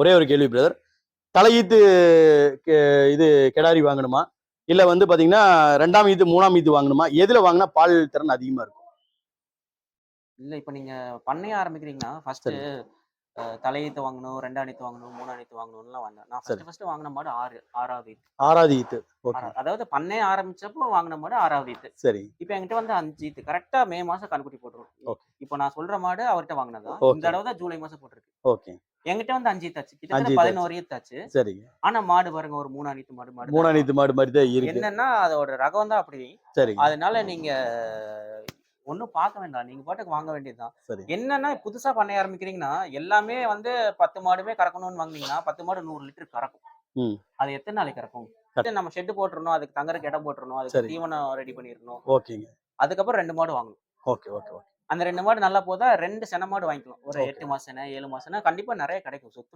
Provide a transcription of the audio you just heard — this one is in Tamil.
ஒரே ஒரு கேள்வி பிரதர் தலையீத்து இது கெடாரி வாங்கணுமா? இல்ல வந்து பாத்தீங்கன்னா ரெண்டாம் ஈத்து மூணாம் ஈத்து வாங்கணுமா? எதுல வாங்கினா பால் திறன் அதிகமா இருக்கும்? இல்ல இப்ப நீங்க பண்ணைய ஆரம்பிக்கிறீங்கன்னா ஃபர்ஸ்ட் சரி. தலையீத்து வாங்கணும் ரெண்டாம் நீத்து வாங்கணும் மூணாம் நீத்து வாங்கணும்லாம் வந்தேன் நான். ஃபர்ஸ்ட் ஃபர்ஸ்ட் வாங்கின மாடு ஆறு ஆறாவது ஈத்து. ஆறாவது ஈத்து. அதாவது பண்ணைய ஆரம்பிச்சப்போ வாங்கின மாடு ஆறாவது ஈத்து. சரி. இப்போ என்கிட்ட வந்து அஞ்சு ஈத்து. கரெக்டா மே மாசம் கண்குட்டி போட்டுரும். Okay. இப்போ நான் சொல்ற மாடு அவர்கிட்ட வாங்கினதா? Okay. இந்த தடவை தான் ஜூலை மாசம் போட்டிருக்கு. ஓகே. என்கிட்ட வந்து அஞ்சு கிட்டத்தட்ட ஈத்தாச்சு. பதினோரு ஈத்தாச்சு சரிங்க. ஆனா மாடு பாருங்க ஒரு மூணா நீத்து மாடு மாடு மூணாம் தான். ஈத்து மாடு மாதிரி தான் இருக்கு. என்னன்னா அதோட ரகம் தான் அப்படி. சரிங்க. அதனால நீங்க ஒன்றும் பார்க்க வேண்டாம். நீங்க பாட்டுக்கு வாங்க வேண்டியதுதான். சரி. என்னன்னா புதுசா பண்ண ஆரம்பிக்கிறீங்கன்னா எல்லாமே வந்து பத்து மாடுமே கறக்கணும்னு வாங்குனீங்கன்னா பத்து மாடு நூறு லிட்டர் கறக்கும். அது எத்தனை நாளைக்கு கறக்கும்? நம்ம ஷெட் போட்டுறணும் அதுக்கு தங்கறதுக்கு இடம் போட்டுறணும் அதுக்கு சரி. தீவனம் ரெடி பண்ணிடணும். ஓகேங்க. அதுக்கப்புறம் ரெண்டு மாடு வாங்கணும். Okay okay okay. அந்த ரெண்டு மாடு நல்லா போதா ரெண்டு சென மாடு வாங்கிக்கலாம் ஒரு. எட்டு மாசம் ஏழு மாசம்னா கண்டிப்பா நிறைய கிடைக்கும் சொத்து